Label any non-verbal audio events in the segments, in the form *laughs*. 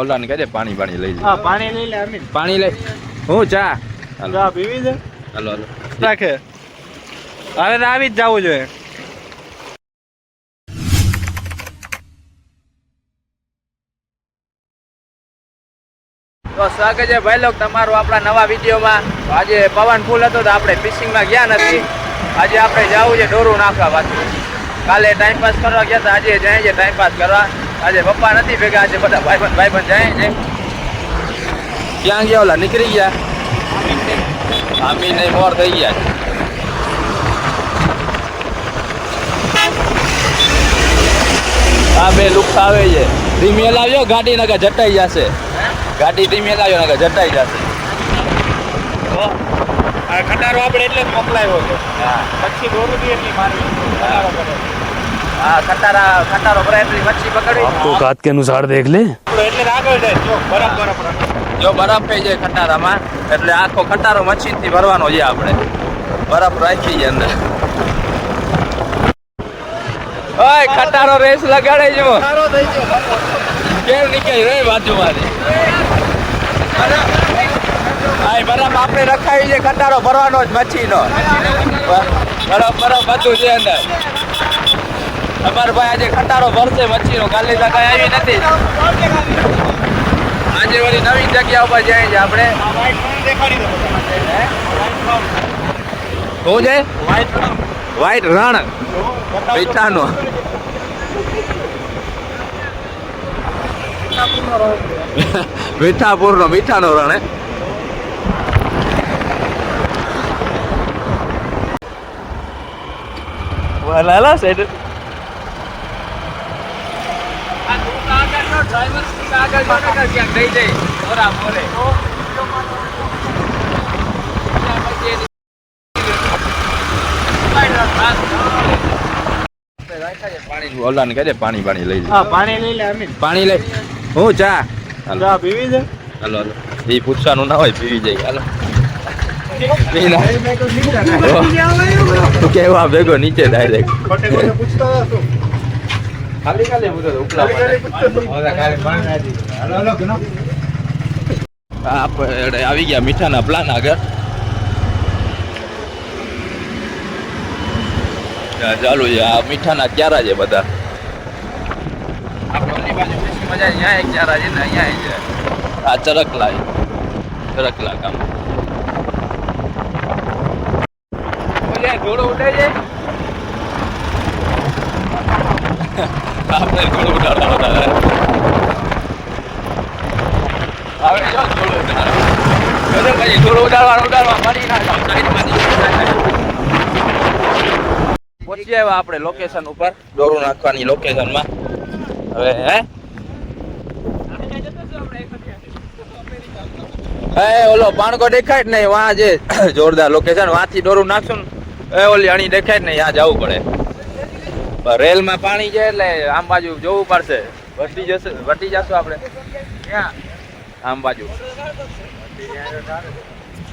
ઓલા ને કહે પાણી પાણી લઈ લે. હા પાણી લઈ લે અમીન. પાણી લઈ હું ચા? ચા પીવી છે? હાલો હાલો. રાખે. હવે આવી જ જવું જોઈએ. તો સ્વાગત છે ભાઈ લોક તમારું આપણા નવા વિડીયોમાં. આજે પવન ફૂલ હતો તો આપણે ફિશિંગમાં ગયા નથી. આજે આપણે જવું છે દોરું નાખવા પાછું. કાલે ટાઈમ પાસ કરવા ગયા હતા આજે જાય છે ટાઈમ પાસ કરવા. આજે પપ્પા નથી ભેગા આજે બધા ભાઈબંધ ભાઈબંધ જાય છે. ક્યાં ગયા ઓલા? નીકળી ગયા? આમી ને મોર થઈ ગયા. આ બે લુક આવે છે. ધીમે લાવ્યો ગાડી નગર જટાઈ જશે. ગાડી ધીમે લાવ્યો નગર જટાઈ જશે. ખટારો આપણે એટલે જ મોકલાયો છે. પછી દોરું બી એટલી મારવી ખટારો કરે. હા ખટારા ખટારો ભરાય એટલી મચ્છી પકડવી आपको औकात के अनुसार देख ले આપણે એટલે જ આગળ જાય જો બરફ બરફ રાખે. જો બરફ થઈ જાય ખટારામાં એટલે આખો ખટારો મચ્છીથી ભરવાનો છે આપણે બરફ રાખી છે અંદર ઓય ખટારો રેસ લગાડે જો ખટારો થઈ ગયો કેમ નીકળી રે બાજુમાંથી આય બરફ આપણે રખાવી છે ખટારો ભરવાનો જ મચ્છીનો બરફ બરફ બધું છે અંદર અમાર ભાઈ આજે ખટારો ભરશે, મચ્છીનો કાલે તક આવી નથી. આજે વળી નવી જગ્યા ઉપર જાય છે આપણે. શું છે? વ્હાઈટ રણ. પૈસાનો મીઠાપુર નો મીઠાનો રણ, હે? પાણી ઓલા ને કહે દે પાણી પાણી લઈ લે હા પાણી લઈ. લે પાણી લઈ હું ચા? ચા પીવી છે? હાલો હાલો. એ પૂછવાનું ના હોય પીવી જાય. હાલો. કેવા ભેગો નીચે ડાયરેક્ટ? ઉપલા હતા. આપણે આવી ગયા મીઠાના પ્લાન આગળ. ચાલુ છે આ મીઠાના ક્યારા છે બધા? મજા એક ક્યારા છે ને અહીંયા છે. આ ચરકલા. ચરકલા ઓલે ઘોડો ઉડે છે? *laughs* આપણે ઘોડો ઉડાડો ના પહોંચી આવ્યા આપણે લોકેશન ઉપર. દોરું નાખવાની લોકેશનમાં હવે, હે? હે, ઓલો પાણકો દેખાય જ નહીં, વાં જે, જોરદાર લોકેશન વાંથી દોરું નાખશું એ ઓલી અણી દેખાય જ નહીં, આ જવું પડે. રેલમાં પાણી છે એટલે આમ બાજુ જોવું પડશે. વટી જશે વટી જશું આપણે. આમ બાજુ.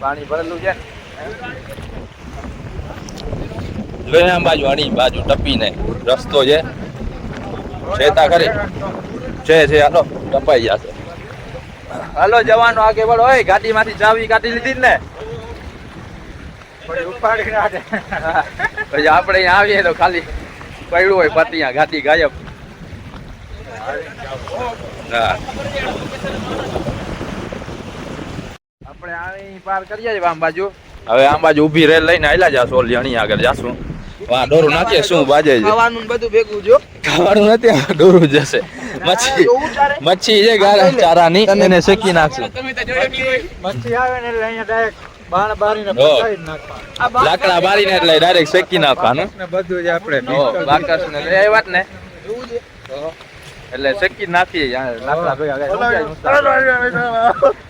પાણી ભરેલું છે ને. આમ બાજુ અણી બાજુ ટપીને. રસ્તો છે. છેતા ખરી. છે છે હાલો ટપાઈ જશે. હાલો જવાનો આગે હોય ઓય ગાડીમાંથી ચાવી કાઢી લીધી ને. પછી આપણે અહીંયા આવીએ તો ખાલી પડ્યું હોય પતિયા ગાડી ગાયબ. આપણે અહીં પાર કરીએ છીએ આમ બાજુ. હવે આમ બાજુ ઊભી રેલ લઈને આયલા જાશું ઓલી અણી આગળ જાશું. વાહ ડોરું નાખીએ શું બાજે છે? ખાવાનું બધું ભેગું જો. ખાવાનું નથી ડોરું જશે. મચ્છી મચ્છી છે ગારા ચારાની. એને શેકી નાખશું. મચ્છી આવે ને એટલે અહીંયા ડાયરેક્ટ બાણ બારીને હો. નાખવા લાકડા બારીને એટલે ડાયરેક્ટ શેકી નાખવાનું. ને બધું જ આપણે બાકસ ને એ વાત ને. એટલે શેકી નાખીએ લાકડા ભેગા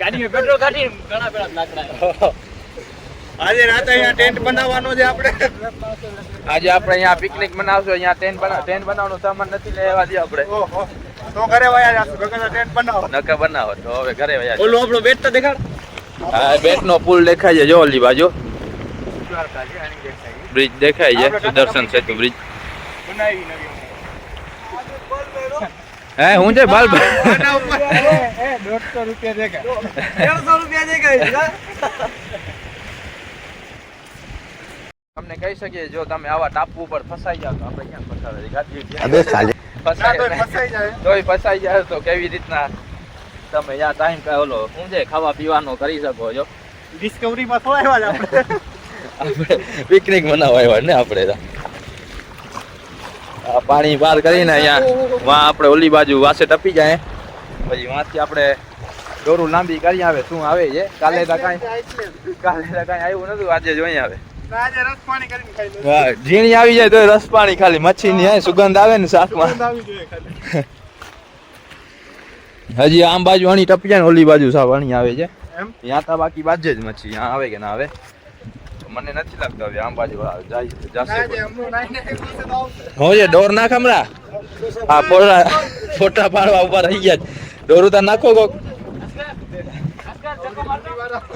ગાડીમાં પેટ્રોલ કાઢી ઘણા પેલા લાકડા. આજે રાતે અહીંયા ટેન્ટ બનાવવાનો છે આપણે. આજે આપણે અહીંયા પિકનિક મનાવશું. અહીંયા ટેન્ટ બના ટેન્ટ બનાવવાનું સામાન નથી લેવા દે આપણે. ઓહો. તો ઘરે વયા જાશું. ભગત ટેન્ટ બનાવો. નકર બનાવો તો હવે ઘરે વયા ઓલો આપણો બેટ તો દેખાડ. હા બેટ નો પુલ દેખાય છે જો ઓલી બાજુ. બ્રિજ દેખાય છે સુદર્શન સેતુ બ્રિજ હે હું છે બલ્બ *laughs* દોઢસો રૂપિયા દેખાય. તમને કહી શકીએ જો તમે આવા ટાપુ ઉપર ફસાઈ જાવ તો આપણે ક્યાં ફસાવે? ગાડી અબે સાલે ના ફસાય તોય નહીં. ફસાઈ જાય. તોય ફસાઈ જાય તો કેવી રીતના તમે યા ટાઈમ કા ઓલો શું છે? ખાવા પીવાનો કરી શકો છો. ડિસ્કવરીમાં થોડા આવ્યા આપણે. આપણે પિકનિક મનાવવા આવ્યા ને આપણે આ પાણી પાર કરીને અહીંયા વાં આપણે ઓલી બાજુ વાસે ટપી જાય. પછી વાંચી આપણે દોરું લાંબી કરી આવે શું આવે છે? કાલે તો કાંઈ કાલે તો કાંઈ આવ્યું નતું આજે જોઈ આવે. ઝીણી આવી જાય તો રસ પાણી ખાલી. મચ્છીની ની સુગંધ આવે ને શાકમાં. આવી જોઈએ ખાલી. *laughs* હજી આમ બાજુ અણી ટપી જાય ને ઓલી બાજુ સાવ અણી આવે છે. એમ? ત્યાં તો બાકી બાજે જ મચ્છી ત્યાં આવે કે ના આવે? મને નથી લાગતો હવે આમ બાજુ. હોજે ડોર નાખ હમણાં. હા ફોટા ફોટા પાડવા ઊભા રહી ગયા ડોર ઉતાર નાખો કોક.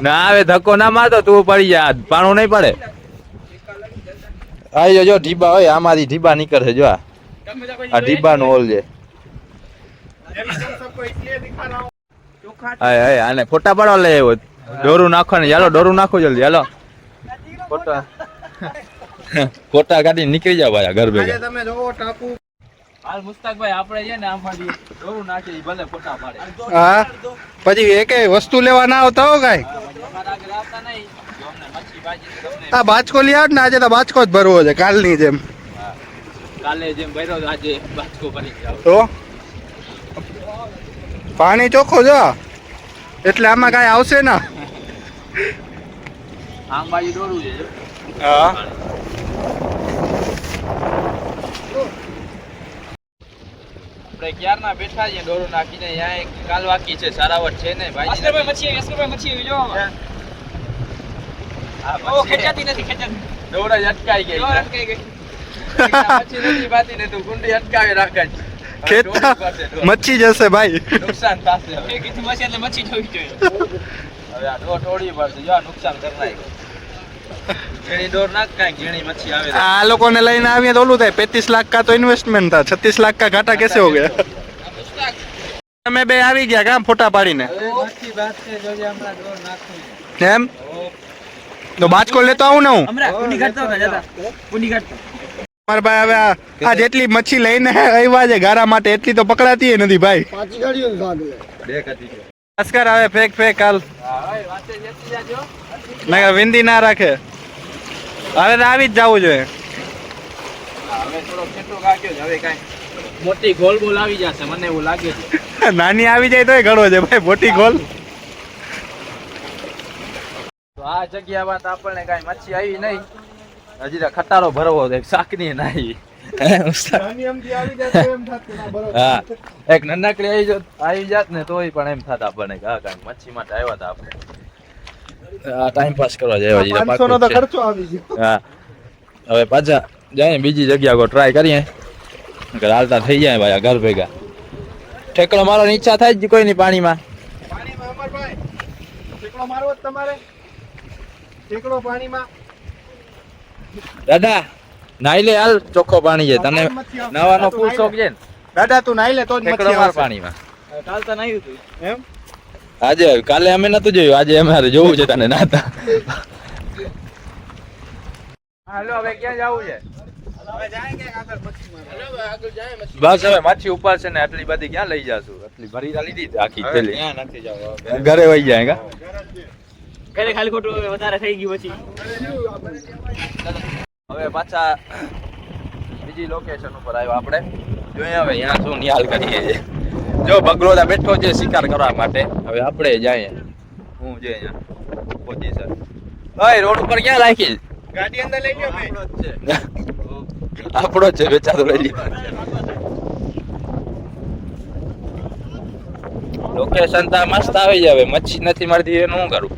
ના આવે ધક્કો ના મારતો તું પડી જા. પાણું નહીં પડે. આવી જો ઢીબા હોય આમાંથી ઢીબા નીકળશે જો આ. ઢીબા ઢીબાનો ઓલ છે. હાય હાય આને ફોટા પાડવા લઈ આવ્યો. ડોરું નાખો ને ચાલો ડોરું નાખો જલ્દી ચાલો ફોટા. ફોટા કાઢી નીકળી જાવ ભાઈ ઘર ભેગા. તમે જોવો ટાપુ. હાલ મુસ્તાકભાઈ આપણે છે ને આમાંથી ડોરું નાખે ભલે ફોટા પાડે. હા પછી એક વસ્તુ લેવા ના આવતા હો કાઈ? આ બાચકો લઈ આવ ને આજે તો બાચકો જ ભરવો છે કાલની જેમ. કાલે જેમ ભર્યો આજે બાચકો ભરી જાવ તો? પાણી ચોખ્ખું જો એટલે આમાં કાંઈ આવશે ના આમ બાજુ દોરું છે હા આપણે ક્યારના બેઠા છીએ દોરું નાખીને અહીંયા એક કાલવાકી છે સારાવટ છે ને ભાઈ અસરભાઈ મચ્છી અસરભાઈ મચ્છી જો. ઓ, ખેંચાતી નથી, ખેંચાતી. દોરા જ અટકાઈ ગઈ અટકાઈ ગઈ. નથી બાતી ને તું ગુંડી અટકાવી રાખે છે. દોરું. મચ્છી જશે ભાઈ. નુકસાન થશે એ કીધું મચ્છી એટલે મચ્છી જોવી જોઈએ. હવે આ દોર તોડવી પડશે જો આ નુકસાન કરનાય નાખ્યું દોર નાખ કાંઈ ઘણી મચ્છી આવે તો. આ લોકોને લઈને આવીએ તો ઓલું થાય પેતીસ લાખ કા તો ઇન્વેસ્ટમેન્ટ થાય. છત્રીસ લાખ કા ઘાટા કેસે હો ગયા? તમે બે આવી ગયા કામ ફોટા પાડીને? એમ? તો બાજકો લેતો આવું ને હું? મારા ભાઈ હવે આ- જેટલી મચ્છી લઈને આવ્યા છે ગારા માટે એટલી તો પકડાતી નથી ભાઈ. નમસ્કાર હવે ફેક ફેક હાલ હા, હવે વાંચે જતી જાજો. ના વિંદી ના રાખે. હવે તો આવી જ જવું જોઈએ. હા, હવે થોડો ખેટો કાઢ્યો છે હવે કાંઈ મોટી ગોલ બોલ આવી જશે મને એવું લાગે છે. *laughs* નાની આવી જાય તોય ગળો છે ભાઈ મોટી ગોલ. આ જગ્યા તો આપણને કઈ મચ્છી આવી નહીં. હજી તો ખટારો ભરવો છે શાકની નાઈ. હે, એક નાનકડી આવી જાત આવી જાત ને તોય પણ એમ થાત આપણને કે હા કાંઈક મચ્છી માટે આવ્યા હતા આપણે. આ ટાઈમ પાસ કરવા જાય હજી પાંચસો નો તો ખર્ચો આવી ગયો. હા. હવે પાછા જાય બીજી જગ્યા કો ટ્રાય કરીએ. હાલતા થઈ જાય ભાઈ આ ઘર ભેગા. ઠેકડો મારવાની ઈચ્છા થાય જ કોઈ ની પાણીમાં. પાણીમાં અમરભાઈ ઠેકડો મારવો તમારે. ઠેકડો પાણીમાં. દાદા નાઈ લે હાલ ચોખ્ખો પાણી છે. તને નવાનો ફૂલ શોખ છે દાદા તું નાઈ લે તો જ મચ્છી આવે પાણીમાં. કાલ તો નહીં હતું. એમ? આજે કાલે અમે નતું જોયું. આજે અમારે જોવું છે તને નાતા. હાલો હવે ક્યાં જવું છે? હવે જાય કે આગળ મચ્છી મારવા? બસ હવે માછી ઉપર છે ને આટલી બધી ક્યાં લઈ જાશું? આટલી ભરી લીધી આખી થેલી. ત્યાં નથી જવું? ઘરે વહી જાય કા? ઘરે ખાલી ખોટું વધારે થઈ ગયું પછી. હવે પાછા બીજી લોકેશન ઉપર આવ્યો આપણે. જોઈએ હવે અહીંયા શું નિહાલ કરીએ છીએ. જો બગરોદા બેઠો છે શિકાર કરવા માટે. હવે આપણે જઈએ. હું જે અહીંયા શકે હવે રોડ ઉપર ક્યાં રાખી ગાડી અંદર લઈ ગયો ભાઈ. આપણો જ છે. બેચારો લઈ લ્યો. લોકેશન તો મસ્ત આવી જાય. હવે મચ્છી નથી મળતી એનું શું કરું?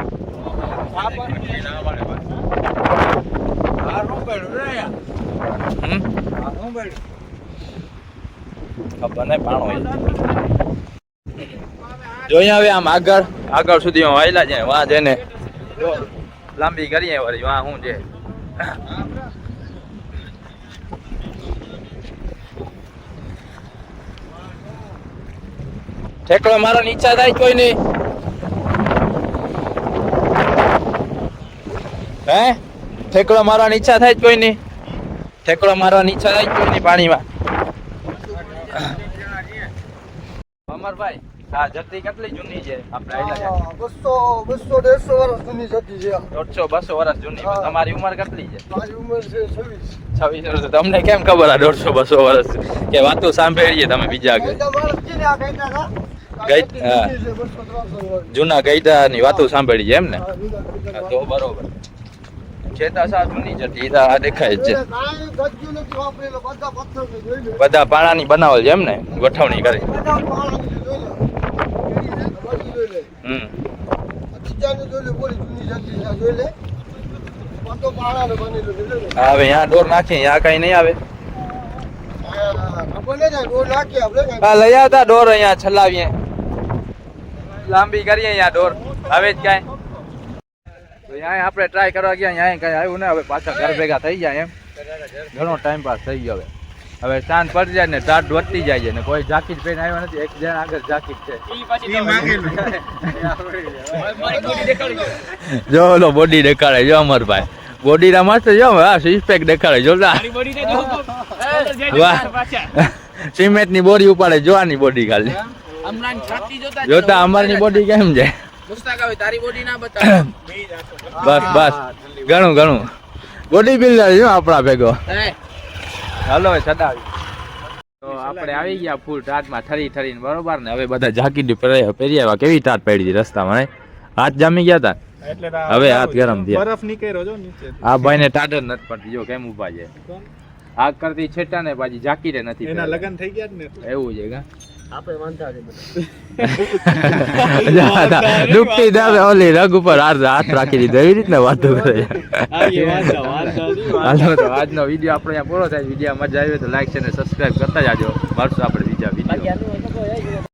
જોઈએ જાય વાહ જઈને લાંબી કરીએ વળી વાહ શું છે ઠેકડો મારો ઈચ્છા થાય કોઈ નહીં. હે? ઠેકડો મારવાની ઈચ્છા થાય કોઈ નહીં ઠેકડો મારવાની ઈચ્છા થાય કોઈ નહીં પાણીમાં? અમરભાઈ આ જતી કેટલી જૂની છે? આપણે બસો બસો દેડસો વર્ષ જૂની જતી છે. દોઢસો બસો વર્ષ જૂની તમારી ઉંમર કેટલી છે? મારી ઉંમર છે છવ્વીસ. છવ્વીસ વર્ષ. તમને કેમ ખબર આ દોઢસો બસો વર્ષ કે વાતો સાંભળીએ તમે બીજા આગળ? જૂના ગઈડા ને? વાતો સાંભળી છે એમ ને? તો બરોબર. છેતા સા જૂની જતી એ આ દેખાય છે. બધા. પાણાની બનાવલ છે એમ ને? ગોઠવણી કરી. હમ. હવે અહીંયા ડોર નાખીએ ત્યાં કઈ નહીં આવે. હા, લઈ આવતા ડોર અહીંયા છલાવીએ. લાંબી કરીએ અહીંયા ડોર હવે જ કાંઈ. અહીંયા આપણે ટ્રાય કરવા ગયા અહીંયા કાંઈ આવ્યું ને હવે પાછા ઘર ભેગા થઈ જાય એમ. ઘણો ટાઈમ પાસ થઈ ગયો હવે. હવે સાંજ પડી જાય ને ટાટ વધતી જાય છે ને કોઈ જાકીટ પહેરીને આવ્યો નથી એક જણ આગળ જાકીટ છે. ઈ પાછી મારી બોડી દેખાડી જો ઓલો બોડી દેખાડે જો અમરભાઈ બોડી ના મસ્ત જો હા સિસ્પેક દેખાડે જોતા સિમેન્ટની બોડી ઉપાડે જોવાની બોડી ખાલી. જોતા જોતા અમારની બોડી કેમ છે? મુસ્તાક હવે તારી બોડી ના બતાવ. *coughs* બસ બસ. ઘણું ઘણું બોડી બિલ્ડર છે આપણા ભેગો. હાલો સદાવી તો આપણે આવી ગયા ફૂલ ટાટમાં ઠરી ઠરીને બરોબર ને? હવે બધા જાકીટ પહેરી આવ્યા કેવી ટાટ પડી હતી રસ્તામાં? હાથ જામી ગયા હતા હવે હાથ ગરમ થયા. બરફ નીકળ્યો જો નીચે. આ ભાઈને ટાટ જ નથી પડતી. જો કેમ ઊભા છે? આગ કરતી છેટા ને પાછી જાકીટે નથી એના લગન થઈ ગયા ને? એવું છે કા? આપણે વાંધા. દાવે ઓલી રગ ઉપર હાથ હાથ રાખી દીધો એવી રીતના વાતો કરે. હાલો તો આજનો વીડિયો આપણે અહીંયા પૂરો થાય. વીડિયો મજા આવી તો લાઈક છે અને સબસ્ક્રાઇબ કરતા જાજો. મળશું આપણે બીજા વીડિયો